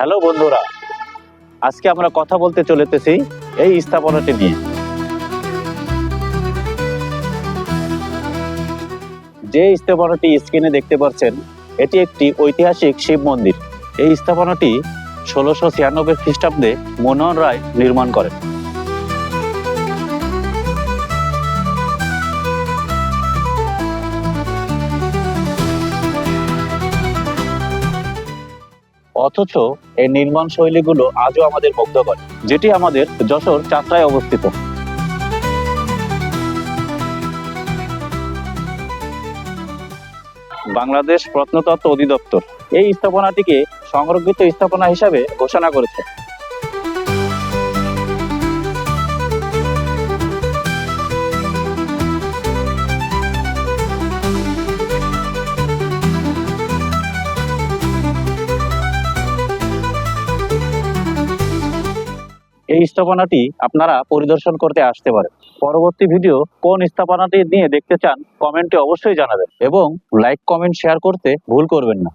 Hello বন্ধুরা, আজকে আমরা কথা বলতে চলেতেছি এই স্থাপনাটি নিয়ে। যে স্থাপনাটি স্ক্রিনে দেখতে পাচ্ছেন, এটি একটি ঐতিহাসিক শিব মন্দির। এই স্থাপনাটি ষোলোশো ছিয়ানব্বই খ্রিস্টাব্দে মনোহর রায় নির্মাণ করেন। অথচ এই নির্মাণ শৈলীগুলো আজও আমাদের মুগ্ধ করে, যেটি আমাদের যশোর চাত্রায় অবস্থিত। বাংলাদেশ প্রত্নতত্ত্ব অধিদপ্তর এই স্থাপনাটিকে সংরক্ষিত স্থাপনা হিসাবে ঘোষণা করেছে। এই স্থাপনাটি আপনারা পরিদর্শন করতে আসতে পারেন। পরবর্তী ভিডিও কোন স্থাপনাটি নিয়ে দেখতে চান কমেন্টে অবশ্যই জানাবেন এবং লাইক কমেন্ট শেয়ার করতে ভুল করবেন না।